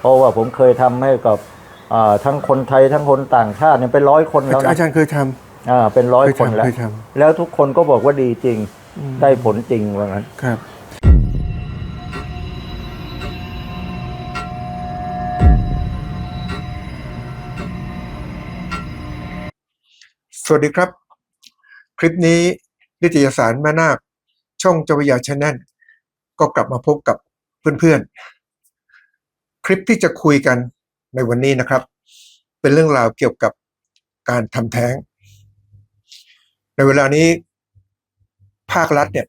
เพราะว่าผมเคยทำให้กับอ่าทั้งคนไทยทั้งคนต่างชาติเนี่ยเป็นร้อยคนแล้วนะอาจารย์เคยทอ่าเป็นร้อยเคยคนทำแล้วเคยทแล้วทุกคนก็บอกว่าดีจริงอืมได้ผลจริงว่างั้นำครับสวัสดีครับ คลิปนี้นิตยสารแม่นาคช่องเจวิยาชแนลก็กลับมาพบกับเพื่อนๆค ลิปที่จะคุยกันในวันนี้นะครับ เป็นเรื่องราวเกี่ยวกับการทำแท้ง ในเวลานี้ภาครัฐเนี่ย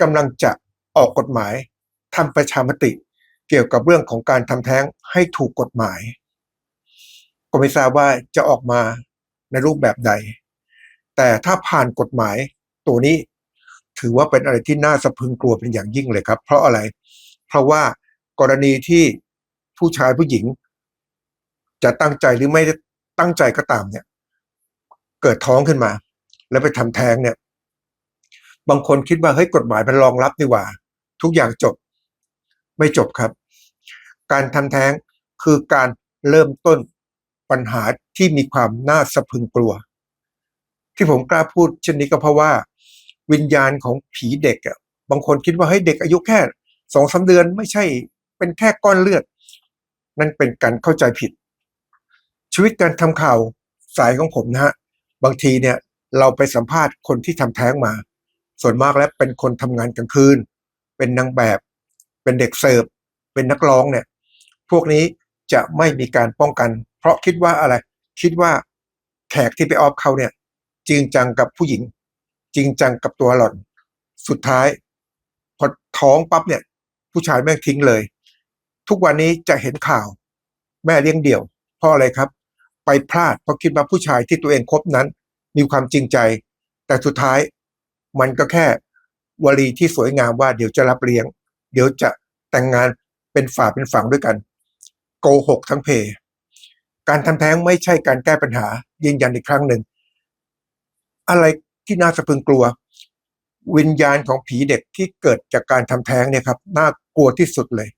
กำลังจะออกกฎหมายทำประชามติ เกี่ยวกับเรื่องของการทำแท้งให้ถูกกฎหมาย ก็ไม่ทราบว่าจะออกมาในรูปแบบใด แต่ถ้าผ่านกฎหมายตัวนี้ถือว่าเป็นอะไรที่น่าสะพึงกลัวเป็นอย่างยิ่งเลยครับ เพราะอะไร เพราะว่ากรณีที่ ผู้ชายผู้หญิง จะตั้งใจหรือไม่ได้ตั้งใจก็ตามเนี่ย เกิดท้องขึ้นมา แล้วไปทำแท้งเนี่ย บางคนคิดว่าเฮ้ยกฎหมายมันรองรับนี่หว่า ทุกอย่างจบ ไม่จบครับ การทำแท้งคือการเริ่มต้นปัญหาที่มีความน่าสะพึงกลัว ที่ผมกล้าพูดเช่นนี้ก็เพราะว่า วิญญาณของผีเด็กอะบางคนคิดว่าเฮ้ยเด็กอายุแค่สองสาเดือนไม่ใช่เป็นแค่ก้อนเลือด นั่นเป็นการเข้าใจผิด ชีวิตการทำข่าวสายของผมนะฮะบางทีเนี่ยเราไปสัมภาษณ์คนที่ทำแท้งมา ส่วนมากแล้วเป็นคนทำงานกลางคืน เป็นนางแบบ เป็นเด็กเสิร์ฟเป็นนักร้องเนี่ย พวกนี้จะไม่มีการป้องกัน เพราะคิดว่าอะไร คิดว่าแขกที่ไปออฟเขาเนี่ย จริงจังกับผู้หญิง จริงจังกับตัวหล่อน สุดท้าย พอท้องปั๊บเนี่ย ผู้ชายแม่งทิ้งเลย ทุกวันนี้จะเห็นข่าวแม่เลี้ยงเดี่ยวเพราะอะไรครับ ไปพลาดเพราะคิดว่าผู้ชายที่ตัวเองคบนั้น มีความจริงใจ แต่สุดท้ายมันก็แค่วลีที่สวยงามว่าเดี๋ยวจะรับเลี้ยง เดี๋ยวจะแต่งงานเป็นฝาเป็นฝังด้วยกัน โกหกทั้งเพ การทำแท้งไม่ใช่การแก้ปัญหายืนยันอีกครั้งหนึ่ง อะไรที่น่าสะพรึงกลัว วิญญาณของผีเด็กที่เกิดจากการทำแท้งเนี่ยครับน่ากลัวที่สุดเลย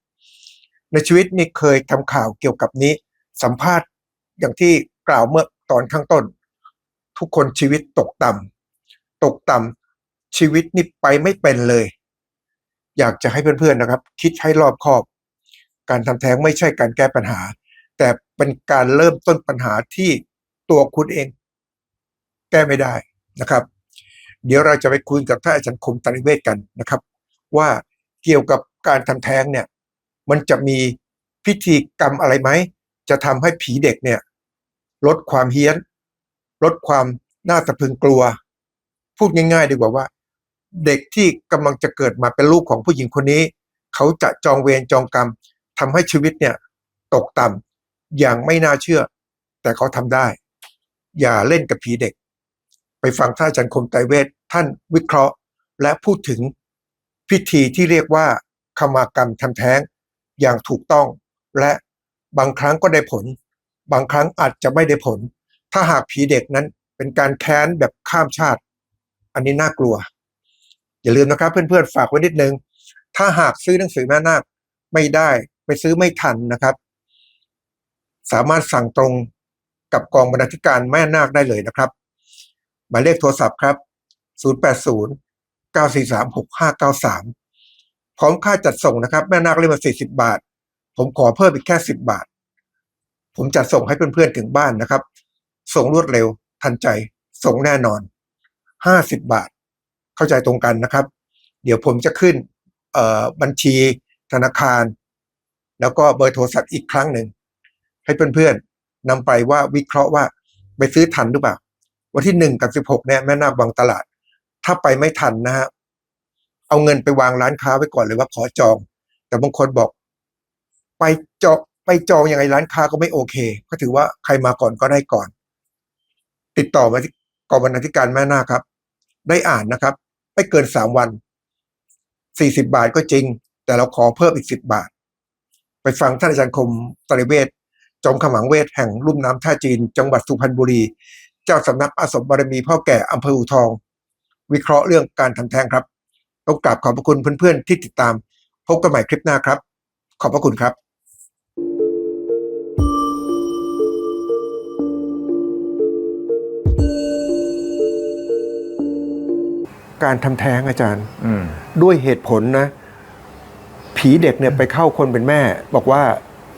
ในชีวิตนี่เคยทำข่าวเกี่ยวกับนี้ สัมภาษณ์อย่างที่กล่าวเมื่อตอนข้างต้น ทุกคนชีวิตตกต่ำตกต่ำชีวิตนี่ไปไม่เป็นเลย อยากจะให้เพื่อนๆนะครับ คิดให้รอบคอบ การทำแท้งไม่ใช่การแก้ปัญหา แต่เป็นการเริ่มต้นปัญหาที่ตัวคุณเอง แก้ไม่ได้นะครับ เดี๋ยวเราจะไปคุยกับท่านอาจารย์คมตริเวศกันนะครับ ว่าเกี่ยวกับการทำแท้งเนี่ย มันจะมีพิธีกรรมอะไรไหม จะทำให้ผีเด็กเนี่ย ลดความเฮี้ยน ลดความน่าสะพึงกลัว พูดง่ายๆ ดีกว่าว่า เด็กที่กำลังจะเกิดมาเป็นลูกของผู้หญิงคนนี้ เขาจะจองเวรจองกรรมทำให้ชีวิตเนี่ย ตกต่ำอย่างไม่น่าเชื่อ แต่เขาทำได้ อย่าเล่นกับผีเด็ก ไปฟังท่านอาจารย์คมไตรเวทท่านวิเคราะห์และพูดถึงพิธีที่เรียกว่าขมากรรมทำแท้ง อย่างถูกต้อง และบางครั้งก็ได้ผล บางครั้งอาจจะไม่ได้ผล ถ้าหากผีเด็กนั้นเป็นการแค้นแบบข้ามชาติ อันนี้น่ากลัว อย่าลืมนะครับเพื่อนๆฝากไว้นิดนึง ถ้าหากซื้อหนังสือแม่นาคไม่ได้ไปซื้อไม่ทันนะครับ สามารถสั่งตรงกับกองบรรณาธิการแม่นาคได้เลยนะครับ หมายเลขโทรศัพท์ครับ 080 943 6593 พร้อมค่าจัดส่งนะครับแม่นาคเล่มละ40บาท ผมขอเพิ่มอีกแค่10บบาท ผมจัดส่งให้เพื่อนๆถึงบ้านนะครับ ส่งรวดเร็ว ทันใจ ส่งแน่นอน50บบาท เข้าใจตรงกันนะครับ เดี๋ยวผมจะขึ้นบัญชีธนาคาร แล้วก็เบอร์โทรศัพท์อีกครั้งหนึ่งให้เพื่อนๆนำไปว่าวิเคราะห์ว่าไปซื้อทันหรือเปล่า วันที่หนึ่งกับสิบหกเนี่ยแม่นาควางตลาด ถ้าไปไม่ทันนะฮะ เอาเงินไปวางร้านค้าไว้ก่อนเลยว่าขอจอง แต่บางคนบอก ไปจองไปจองยังไงร้านค้าก็ไม่โอเค ก็ถือว่าใครมาก่อนก็ได้ก่อน ติดต่อมาที่กองบรรณาธิการแม่นาคครับ ได้อ่านนะครับ ไม่เกินสามวันสี่สิบาทก็จริง แต่เราขอเพิ่มอีกสิบบาท ไปฟังท่านอาจารย์คมตริเวศจอมขมังเวทแห่งลุ่มน้ำท่าจีน จังหวัดสุพรรณบุรี เจ้าสำนักอาสมบารมีพ่อแก่อำเภออูทอง วิเคราะห์เรื่องการทำแท้งครับ ต้องกราบขอบพระคุณเพื่อนๆที่ติดตาม พบกันใหม่คลิปหน้าครับ ขอบพระคุณครับการทำแท้งอาจารย์ด้วยเหตุผลนะ ผีเด็กเนี่ยไปเข้าคนเป็นแม่ บอกว่า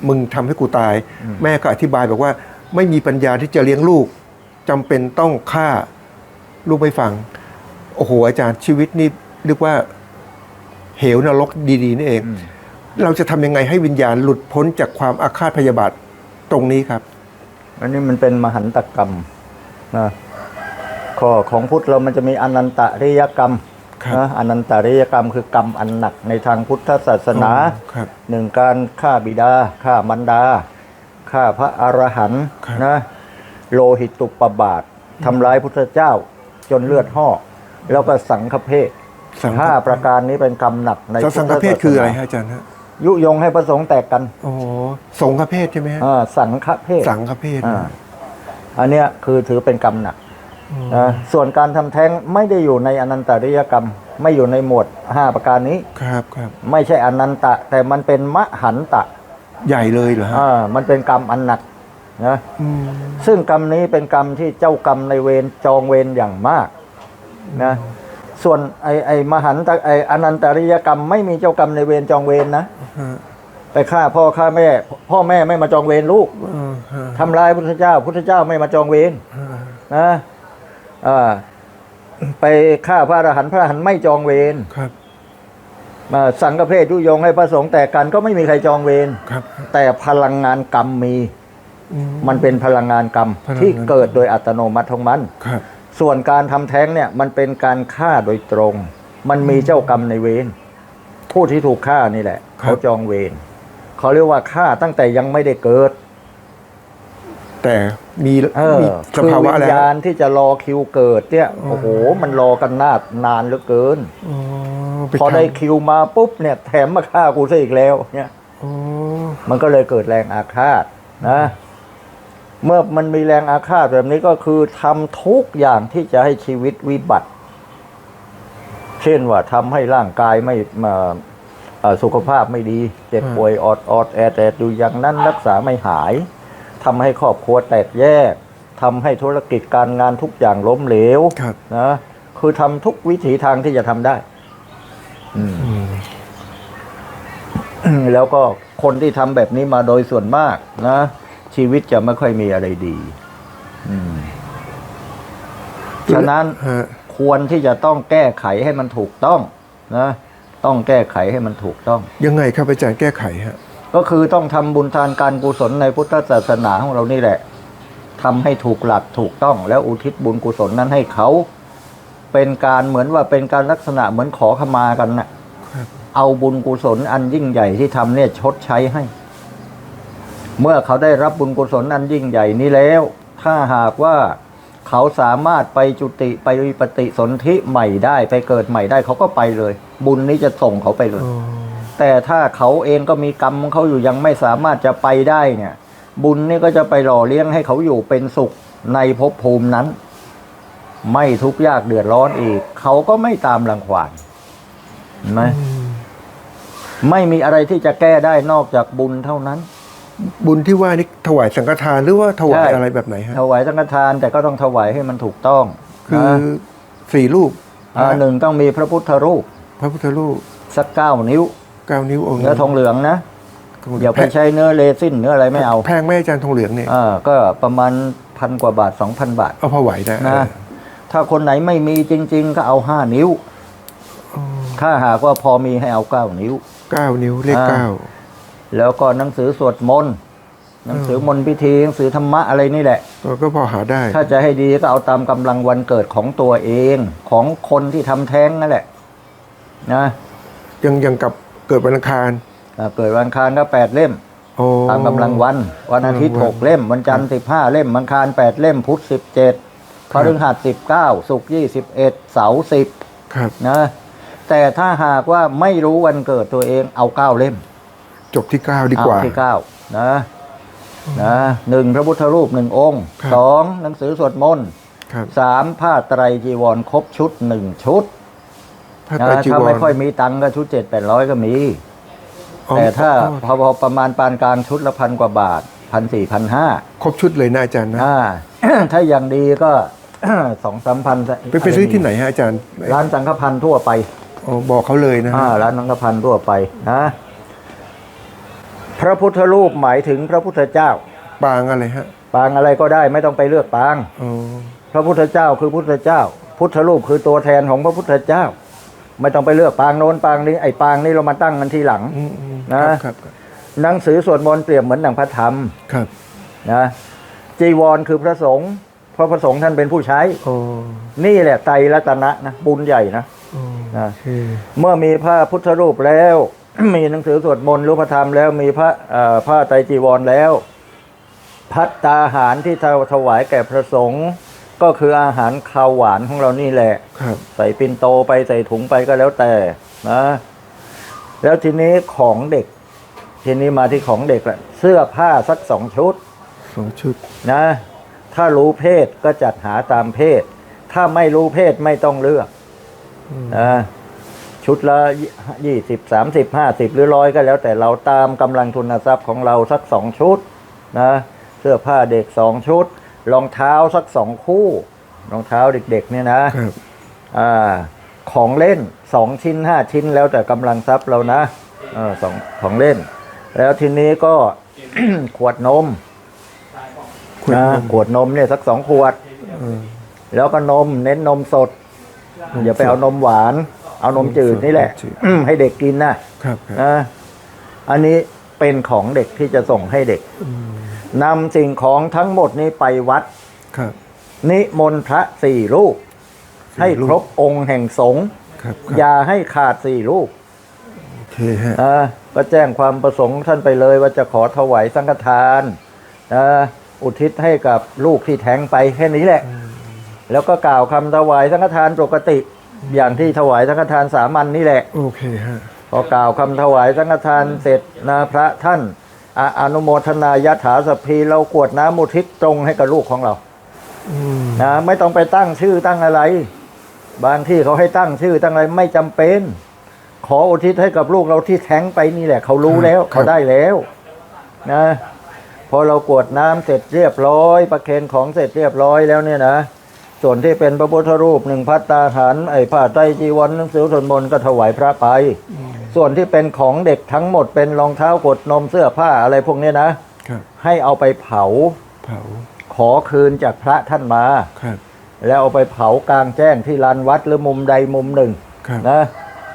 มึงทำให้กูตาย แม่ก็อธิบายบอกว่า ไม่มีปัญญาที่จะเลี้ยงลูกจำเป็นต้องฆ่าลูกไม่ฟัง โอ้โหอาจารย์ชีวิตนี่ เรียกว่าเหวนรกดีๆนี่เองอืมเราจะทำยังไงให้วิญญาณหลุดพ้นจากความอาฆาตพยาบาทตรงนี้ครับ อันนี้มันเป็นมหันตกรรมนะข้อของพุทธเรามันจะมีอนันตริยกรรมครับนะอนันตริยกรรมคือกรรมอันหนักในทางพุทธศาสนาครับหนึ่งการฆ่าบิดาฆ่ามารดาฆ่าพระอรหันต์ครับนะโลหิตตุปบาททำร้ายพุทธเจ้าจนเลือดห่อกแล้วก็สังฆเพศสังฆ ห้าประการนี้เป็นกรรมหนักในสังฆเพศคืออะไรฮะอาจารย์ฮะยุยงให้พระสงฆ์แตกกันโอ้โหสงฆเพศใช่ไหมฮะอ่าสังฆเพศสังฆเพศอ่าอันเนี้ยคือถือเป็นกรรมหนักนะส่วนการทำแท้งไม่ได้อยู่ในอนันตริยกรรม ไม่อยู่ในหมวดห้าประการนี้ครับครับไม่ใช่อนันตะ แต่มันเป็นมหันตะ ใหญ่เลยเหรอฮะอ่ามันเป็นกรรมอันหนักนะอืมซึ่งกรรมนี้เป็นกรรมที่เจ้ากรรมในายเวรจองเวรอย่างมากนะ ส่วนไอไอมหันตะไออนันตริยกรรม ไม่มีเจ้ากรรมในายเวรจองเวรนะฮะไปฆ่าพ่อฆ่าแม่ พ่อแม่ไม่มาจองเวรลูกเออฮะทำร้ายพุทธเจ้า พุทธเจ้าไม่มาจองเวรฮะนะอ่าไปฆ่าพระอรหันต์พระอรหันต์ไม่จองเวรครับมาสังฆเพศยุยงให้พระสงฆ์แตกกันก็ไม่มีใครจองเวรครับ แต่พลังงานกรรมมีอืมมันเป็นพลังงานกรรมพลังงานที่เกิดโดยอัตโนมัติของมันครับ ส่วนการทำแท้งเนี่ยมันเป็นการฆ่าโดยตรง มันมีเจ้ากรรมในเวรผู้ที่ถูกฆ่านี่แหละ เขาจองเวรเขาเรียกว่าฆ่าตั้งแต่ยังไม่ได้เกิด แต่มีเออมีสคือภาวะวิญแล้วญาณที่จะรอคิวเกิดเนี่ยอ๋อโอ้โห มันรอกันนานนานเหลือเกิน อ๋อปพอได้ทำคิวมาปุ๊บเนี่ยแถมมาฆ่ากูซะอีกแล้วเนี่ย อ๋อ มันก็เลยเกิดแรงอาฆาตนะ เมื่อมันมีแรงอาฆาตแบบนี้ก็คือทำทุกอย่างที่จะให้ชีวิตวิบัติ เช่นว่าทำให้ร่างกายไม่มาเอ่อสุขภาพไม่ดี เจ็บป่วยออดออดแอดแอดอยู่อย่างนั้นรักษาไม่หายทำให้ครอบครัวแตกแยกทำให้ธุรกิจการงานทุกอย่างล้มเหลวครับนะคือทำทุกวิถีทางที่จะทำได้อืมอืมแล้วก็คนที่ทำแบบนี้มาโดยส่วนมากนะ ชีวิตจะไม่ค่อยมีอะไรดีอืมฉะนั้นฮะควรที่จะต้องแก้ไขให้มันถูกต้องนะต้องแก้ไขให้มันถูกต้อง ยังไงครับอาจารย์แก้ไขฮะก็คือต้องทำบุญทานการกุศลในพุทธศาสนาของเรานี่แหละทำให้ถูกหลักถูกต้อง แล้วอุทิศบุญกุศลนั้นให้เขา เป็นการเหมือนว่าเป็นการลักษณะเหมือนขอขมากันน่ะครับเอาบุญกุศลอันยิ่งใหญ่ที่ทำเนี่ยชดใช้ให้ เมื่อเขาได้รับบุญกุศลอันยิ่งใหญ่นี้แล้ว ถ้าหากว่าเขาสามารถไปจุติไปปฏิสนธิใหม่ได้ไปเกิดใหม่ได้เขาก็ไปเลย บุญนี้จะส่งเขาไปเลยอ๋อแต่ถ้าเขาเองก็มีกรรมของเขาอยู่ยังไม่สามารถจะไปได้เนี่ย บุญนี่ก็จะไปหล่อเลี้ยงให้เขาอยู่เป็นสุขในภพภูมินั้น ไม่ทุกข์ยากเดือดร้อนอีก เขาก็ไม่ตามรังควานเห็นไหมอืมไม่มีอะไรที่จะแก้ได้นอกจากบุญเท่านั้น บุญที่ว่านี่ถวายสังฆทานหรือว่าถวายใช่อะไรแบบไหนฮะถวายสังฆทานแต่ก็ต้องถวายให้มันถูกต้อง คือนะสี่รูปอ่าหนึ่งต้องมีพระพุทธรูป พระพุทธรูปสักเก้านิ้วเก้านิ้วองค์เนื้อทองเหลืองนะทองเหลือย่าไปใช้เนื้อเรซินเนื้ออะไรไม่เอาแพงไหมอาจารย์ทองเหลืองเนี่ยอ่าก็ประมาณพันกว่าบาทสองพันบาทเอาพอไหวนะนะถ้าคนไหนไม่มีจริง ๆ ก็เอาห้านิ้วอ๋อถ้าหากว่าพอมีให้เอาเก้านิ้วเก้านิ้วเลขอ่าเก้า แล้วก็หนังสือสวดมนต์หนังสือมนต์พิธีหนังสือธรรมะอะไรนี่แหละเราก็พอหาได้ ถ้าจะให้ดีก็เอาตามกำลังวันเกิดของตัวเองของคนที่ทำแท้งนั่นแหละ นะยังยังกับเกิดวันอังคารอ่าเกิดวันอังคารก็แปดเล่มโอ้ตามกำลังวัน วันอาทิตย์วันหกเล่ม วันจันทร์สิบห้าเล่มวันอังคารแปดเล่มพุธสิบเจ็ดพฤหัสสิบเก้าศุกร์ยี่สิบเอ็ดเสาร์สิบครับนะแต่ถ้าหากว่าไม่รู้วันเกิดตัวเองเอาเก้าเล่ม จบที่เก้าดีกว่าเอที่เก้านะนะหนึ่งพระพุทธรูปหนึ่งองค์ครับ สองหนังสือสวดมนต์ครับสามผ้าไตรจีวรครบชุดหนึ่งชุดพระนะไตรจีถ้าวไม่รค่อยมีตังค์ก็ชุดเจ็ดแปดร้อยก็มี อ๋อแต่ถ้าอ๋อพอพอประมาณปานกลางชุดละพันกว่าบาทพันสี่พันห้าครบชุดเลยนะอาจารย์นะอ่า ถ้าอย่างดีก็ สองสามพันไปไปซื้อที่ไหนฮะอาจารย์ร้านสังฆพันธ์ทั่วไป อ๋อบอกเขาเลยนะอ่าฮะร้านสังฆพันธ์ทั่วไปนะ พระพุทธรูปหมายถึงพระพุทธเจ้า ปางอะไรฮะปางอะไรก็ได้ไม่ต้องไปเลือกปาง อ๋อพระพุทธเจ้าคือพุทธเจ้า พุทธรูปคือตัวแทนของพระพุทธเจ้า ไม่ต้องไปเลือกปางโน้นปางนี้ไอ้ปางนี้เรามาตั้งกันทีหลัง อืมอืมนะ ครับครับหนังสือสวดมนต์เปรียบเหมือนหนังพระธรรมครับนะจีวรคือพระสงฆ์เพราะพระสงฆ์ท่านเป็นผู้ใช้ อ๋อนี่แหละไตรรัตนะนะบุญใหญ่นะ อ๋อนะโอเคเมื่อมีพระพุทธรูปแล้ว มีหนังสือสวดมนต์รูปธรรมแล้วมีพระเอ่อผ้าไตรจีวรแล้วพัตตาหารที่เราถวายแก่พระสงฆ์ก็คืออาหารคาวหวานของเรานี่แหละครับใส่ปินโตไปใส่ถุงไปก็แล้วแต่นะแล้วทีนี้ของเด็ก ทีนี้มาที่ของเด็กแหละเสื้อผ้าสักสองชุดสองชุดนะ ถ้ารู้เพศก็จัดหาตามเพศ ถ้าไม่รู้เพศไม่ต้องเลือกอืมนะ ชุดละยี่สิบสามสิบห้าสิบหรือร้อยก็แล้ว แต่เราตามกำลังทุนทรัพย์ของเราสักสองชุดนะเสื้อผ้าเด็กสองชุด รองเท้าสักสองคู่ รองเท้าเด็กๆเนี่ยนะครับอ่าของเล่นสองชิ้นห้าชิ้นแล้วแต่กำลังทรัพย์เรานะเออสองของเล่น แล้วทีนี้ก็ขวดนมขวดนะนมขวดนมเนี่ยสักสองขวดเออแล้วก็นมเน้นนมสดนมอย่าไปสดเอานมหวาน เอานมจืดนี่แหละนมจืดให้เด็กกินนะครับครับนะอันนี้เป็นของเด็กที่จะส่งให้เด็กอืมนำสิ่งของทั้งหมดนี้ไปวัด ครับ นิมนต์พระสี่รูป สี่ให้รูป ครบองค์แห่งสงฆ์ครับคอรับย่าให้ขาดสี่รูปโอเคฮะอ่าก็แจ้งความประสงค์ท่านไปเลยว่าจะขอถวายสังฆทานนะอุทิศให้กับลูกที่แท้งไปแค่นี้แหละ แล้วก็กล่าวคำถวายสังฆทานปกติ อย่างที่ถวายสังฆทานสามัญนนี่แหละ โอเคฮะ พอกล่าวคำถวายสังฆทานเสร็จนะพระท่านอาอนุโมทนายถาสพพีเรากรวดน้ำมุทิศตรงให้กับลูกของเราอืมนะไม่ต้องไปตั้งชื่อตั้งอะไร บางที่เขาให้ตั้งชื่อตั้งอะไรไม่จำเป็น ขออุทิศให้กับลูกเราที่แท้งไปนี่แหละ เขารู้แล้วเขาได้แล้วนะพอเรากรวดน้ำเสร็จเรียบร้อย ประเคนของเสร็จเรียบร้อยแล้วเนี่ยนะ ส่วนที่เป็นพระพุทธรูปหนึ่งพัตตาหาร ไอ้ผ้าไตรจีวรหนังสือสวดมนต์ก็ถวายพระไป ส่วนที่เป็นของเด็กทั้งหมดเป็นรองเท้ากดนมเสื้อผ้าอะไรพวกเนี้ยนะครับให้เอาไปเผาเผา ขอคืนจากพระท่านมาครับแล้วเอาไปเผากลางแจ้งที่ลานวัดหรือมุมใดมุมหนึ่งครับนะ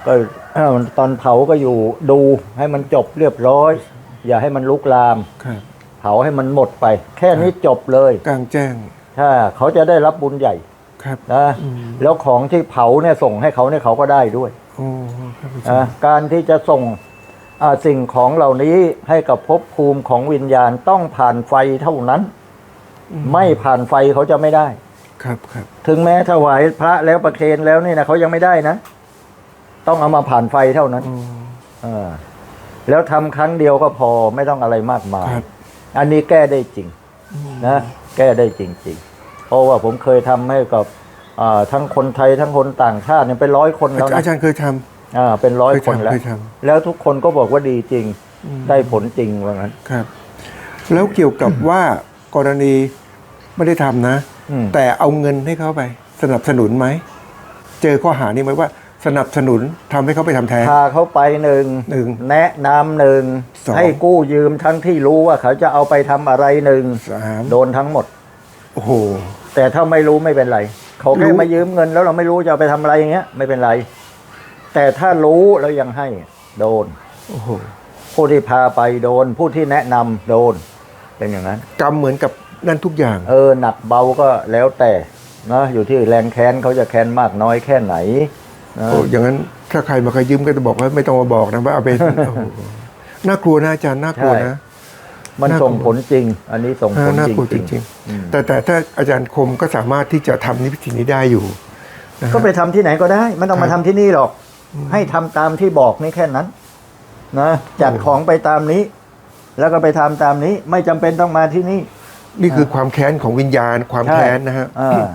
ก็เอ่อตอนเผาก็อยู่ดูให้มันจบเรียบร้อย อย่าให้มันลุกลามครับเผาให้มันหมดไป แค่นี้จบเลย กลางแจ้ง ถ้าเขาจะได้รับบุญใหญ่ครับนะอืมแล้วของที่เผาเนี่ยส่งให้เขาเนี่ยเขาก็ได้ด้วยโอ้ครับอาจารนะย์การที่จะส่งอ่าสิ่งของเหล่านี้ให้กับภพภูมิของวิญญาณต้องผ่านไฟเท่านั้น ไม่ผ่านไฟเขาจะไม่ได้ ครับครับ ถึงแม้ถวายพระแล้วประเคนแล้วนี่นะเขายังไม่ได้นะ ต้องเอามาผ่านไฟเท่านั้นอ๋อเออแล้วทำครั้งเดียวก็พอไม่ต้องอะไรมากมายครับอันนี้แก้ได้จริง นะ แก้ได้จริง ๆ เพราะว่าผมเคยทำให้กับอ่าทั้งคนไทยทั้งคนต่างชาติเนี่ยเป็นร้อยคนแล้วอานะจารย์เคยทอ่าเป็นร้อยเคยคนทำแล้วเคยทแล้วทุกคนก็บอกว่าดีจริงอืมได้ผลจริงว่างั้นำครับ แล้วเกี่ยวกับว่ากรณีไม่ได้ทำนะอืมแต่เอาเงินให้เขาไป สนับสนุนไหม เจอข้อหานี้ไหมว่าสนับสนุนทำให้เขาไปทำแท้งพาเขาไปหนึ่งหนึ่งแนะนำหนึ่งสองให้กู้ยืมทั้งที่รู้ว่าเขาจะเอาไปทำอะไรหนึ่งสามโดนทั้งหมด โอ้โห แต่ถ้าไม่รู้ไม่เป็นไร เขาแค่รู้มายืมเงินแล้วเราไม่รู้จะเอาไปทำอะไรอย่างเงี้ย ไม่เป็นไร แต่ถ้ารู้แล้วยังให้โดนโอ้โหผู้ที่พาไปโดน ผู้ที่แนะนำโดน เป็นอย่างนั้น กรรมเหมือนกับนั่นทุกอย่าง เออหนักเบาก็แล้วแต่นะอยู่ที่แรงแค้นเขาจะแค้นมากน้อยแค่ไหนนะโอ้อย่างนั้นถ้าใครมาเคยยืมก็จะบอกว่าไม่ต้องมาบอกนะว่าเอาไปโอ้โหน่ากลัวนะอาจารย์น่ากลัวนะ มันน่ากลัวส่งผลจริง อันนี้ส่งผลน่าจกลัวจริงริงอืมๆแต่แต่ถ้าอาจารย์คมก็สามารถที่จะทำนิพิธีนี้ได้อยู่นะฮะก็ไปทำที่ไหนก็ได้ไม่ต้องครัมาบทำที่นี่หรอก ให้ทำตามที่บอกนี่แค่นั้นนะจัดโอ้ของไปตามนี้ แล้วก็ไปทำตามนี้ ไม่จำเป็นต้องมาที่นี่ นี่คือความแค้นของวิญญาณความใช่แค้นนะฮะอ่า